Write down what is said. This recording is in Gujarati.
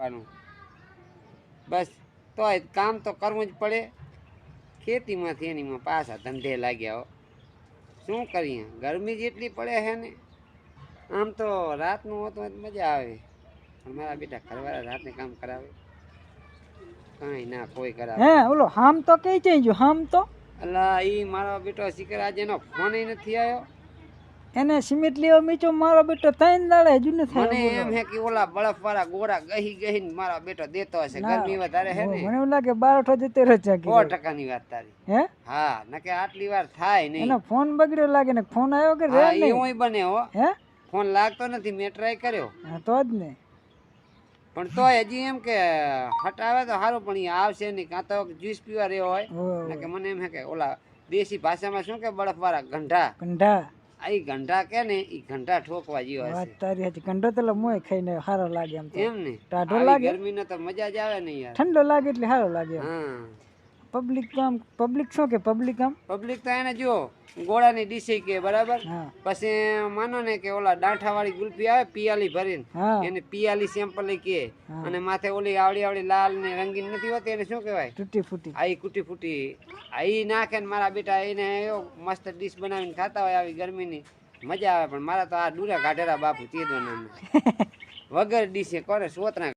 કરવાનું. બસ તોય કામ તો કરવું જ પડે. ખેતીમાંથી એનીમાં પાછા ધંધે લાગ્યા હો. શું કરીએ? ગરમી જેટલી પડે છે ને આમ તો રાતનું હોતું મજા આવે. પણ મારા બેટા ઘરવાળા રાતને કામ કરાવે. કાંઈ ના કોઈ કરાવે. હે ઓલો હામ તો કઈ ચેન્જ હામ તો? અલા ઈ મારો બેટો સિકર આજે એનો ફોન નથી આવ્યો. એને સિમેન્ટ લેવા મીચો મારો બેટો ત્રણ દાડે હજુ ન થાય મને એમ હે કે ઓલા બળફ વાળા ગોરા ગહી ગહી ને મારા બેટો દેતો હશે. ગરમી વધારે હે ને. મને એવું લાગે બારઠો જતે રચા કે 100% ની વાત તારી. હે? હા નકે આટલી વાર થાય નહીં. એનો ફોન બગડ્યો લાગે ને ફોન આવ્યો કે રે નહીં? એવું બને હો. હે? ફોન લાગતો નથી મેં ટ્રાય કર્યો. હા તો જ ને. પણ તોય હજી એમ કે હટાવે તો સારું પણ આવશે નહીં. કાં તો જ્યુસ પીવા રહ્યો હોય. કે મને એમ હે કે ઓલા દેશી ભાષામાં શું કે બળફ વાળા ગંઢા. કંઢા આ ગંઢા કે ને ઈ ઘંટા ઠોકવા જેવા વાત તારી હતી. ઘંટો તો મોય ખાઈને સારો લાગે એમ તો. એમ ને? ટાઢો લાગે? ગરમીનો તો મજા જ આવે ને યાર. ઠંડો લાગે એટલે સારો લાગે હા. પબ્લિક તો આમ પબ્લિક શું કે પબ્લિક આમ? પબ્લિક તો એને જો ગોળાની ડીસી કે બરાબર? પછી માનો ને કે ઓલા ડાંઠા વાળી ગુલ્ફી આવે પિયાલી ભરીને એને પિયાલી સેમ્પલ કે. અને માથે ઓલી આવડી આવડી લાલ ને રંગીન નથી હોતી એને શું કહેવાય? તૂટી ફૂટી. આઈ કુટી ફૂટી. આઈ નાખે ને મારા બેટા એને એવો મસ્ત ડીશ બનાવીને ખાતા હોય આવી ગરમીની. મજા આવે પણ મારા તો આ ડુરા કાઢેરા બાપુ ચેદવાના વગર ડીશે કરે સોતરા